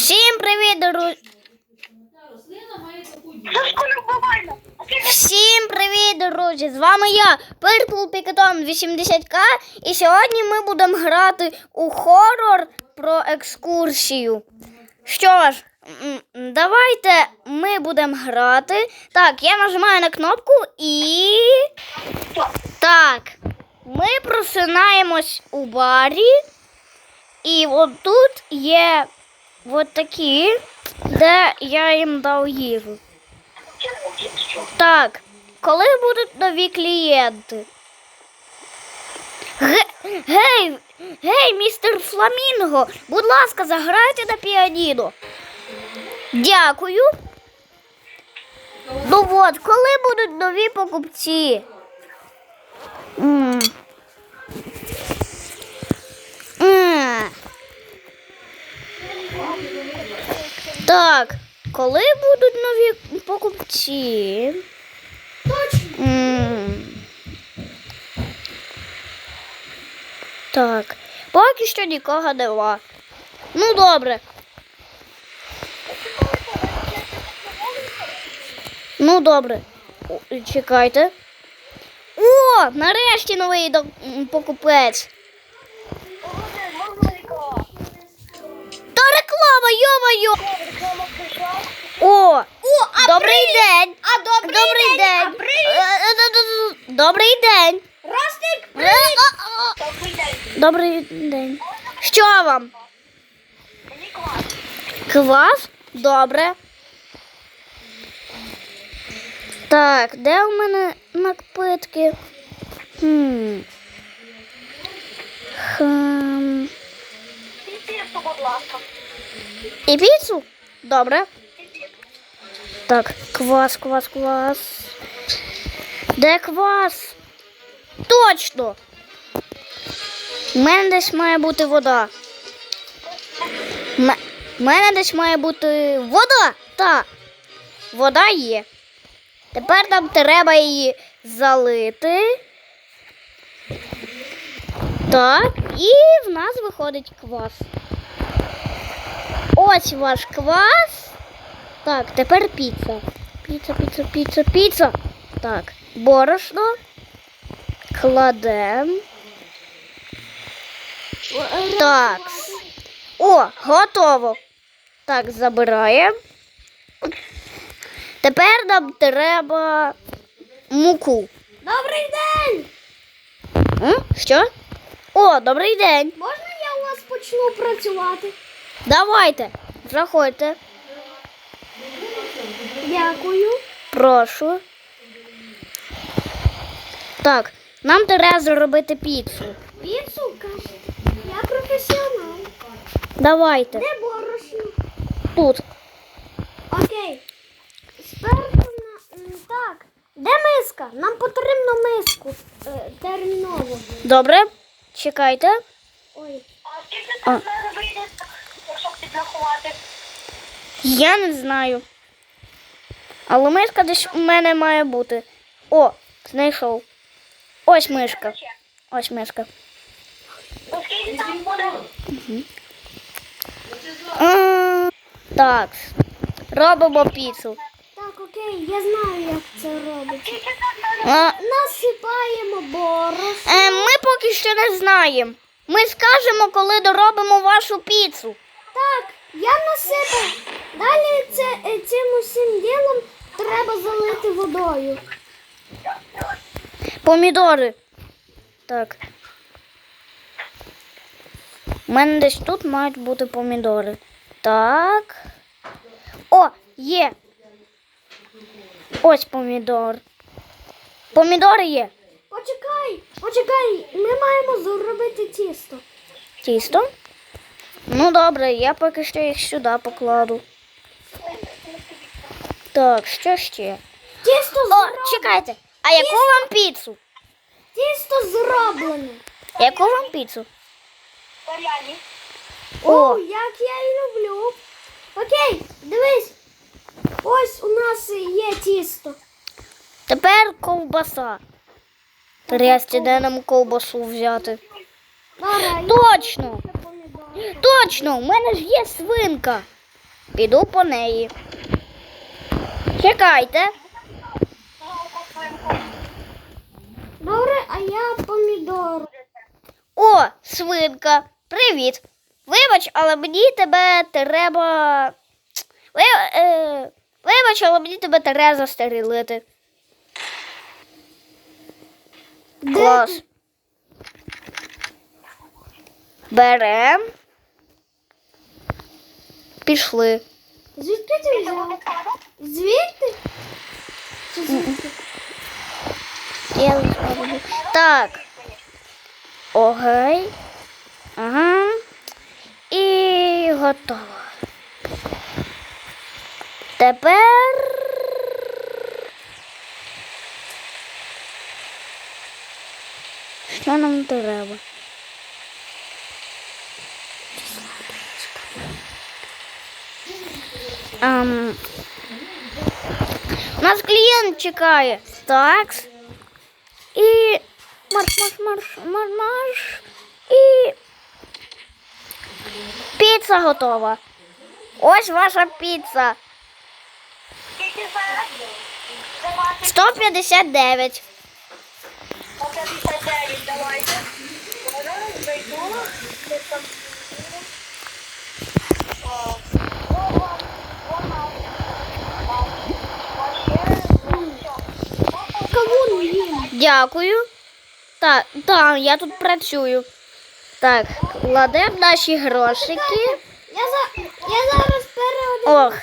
Всім привіт, друзі! Всім привіт, друзі! З вами я, Purple Pikaton 80к, і сьогодні ми будемо грати у хорор про екскурсію. Що ж, давайте ми будемо грати. Так, я нажимаю на кнопку і. Так, ми просинаємось у барі, і от тут є от такі, де я їм дав їжу. Так, коли будуть нові клієнти? Ге- Гей, гей, містер Фламінго, будь ласка, заграйте на піаніно. Дякую. Ну от, коли будуть нові покупці? М. Так, коли будуть нові покупці? М. Так, поки що нікого нема. Ну, добре. Ну, добре. Чекайте. О, нарешті новий покупець. Та реклама, йо-моє! О, О, добрий день! А добрий, Добрий день! А привіт! Е, е, д- Добрий день! Ростик, Е, а, а. Добрий день. Добрий день. Що вам? Мені клас. Квас? Добре. Так, де у мене накпитки? Хм. Хм. І пірсу, будь ласка. І піцу? Добре. Так, квас, квас, квас. Де квас? Точно. У мене десь має бути вода. У мене десь має бути вода. Так. Вода є. Тепер нам треба її залити. Так, і в нас виходить квас. Ось ваш квас. Так, тепер піца. Піца, піца, піца, піца. Так, борошно. Кладем. Так. О, готово. Так, забираємо. Тепер нам треба муку. Добрий день! М? Що? О, добрий день. Можна я у вас почну працювати? Давайте. Заходьте. Дякую. Прошу. Так, нам треба зробити піцу. Піцу, каже. Я професіонал. Давайте. Де борошно? Тут. Окей. Спершу на... Так. Де миска? Нам потрібно миску. Е, терміново. Добре. Чекайте. Ой. А скільки А. там зараз вийде, якщо підрахувати? Я не знаю. Але мишка десь у мене має бути. О, знайшов. Ось мишка. Ось мишка. Так. Робимо піцу. Так, окей, я знаю, як це робиться. Треба? А, Насипаємо борошно. е, ми поки що не знаємо. Ми скажемо, коли доробимо вашу піцу. Так, я насипав. Далі це, е, цим усім ділом треба залити. Помідори. Так. У мене десь тут мають бути помідори. Так. О, є. Ось помідор. Помідори є. Почекай, почекай, ми маємо зробити тісто. Тісто. Ну добре, я поки що їх сюди покладу. Так, що ще? Тісто О, чекайте. А яку вам піцу? Тісто зроблене. Яку вам піцу? Таряні. О, О, як я і люблю. Окей, дивись. Ось у нас є тісто. тепер ковбаса. Трясті, де нам ковбасу взяти? Давай, Точно! Точно, у мене ж є свинка. Піду по неї. Чекайте. Добре, а я помідор. О, свинка, привіт. Вибач, але мені тебе треба. Ви, е, вибач, але мені тебе треба застерелити. Клас. Берем. Пішли. Звідки ти взяв? Звідти? Чи звідки? Зроблю. Так. Окей. Ага. І готово. Тепер. Що нам треба? Ам, нас клієнт чекає. Так. І марш, марш, марш, марш, марш. І піца готова. Ось ваша піца. Скільки зараз? Давайте 159. по 59 давайте. Зараз зайду. Десь там. О, о, вона. А ще, ну, все. Кавун їм. Дякую. Так, так, я тут працюю. Так, кладемо наші грошики. Я, за... я зараз переодягнуся. Ох,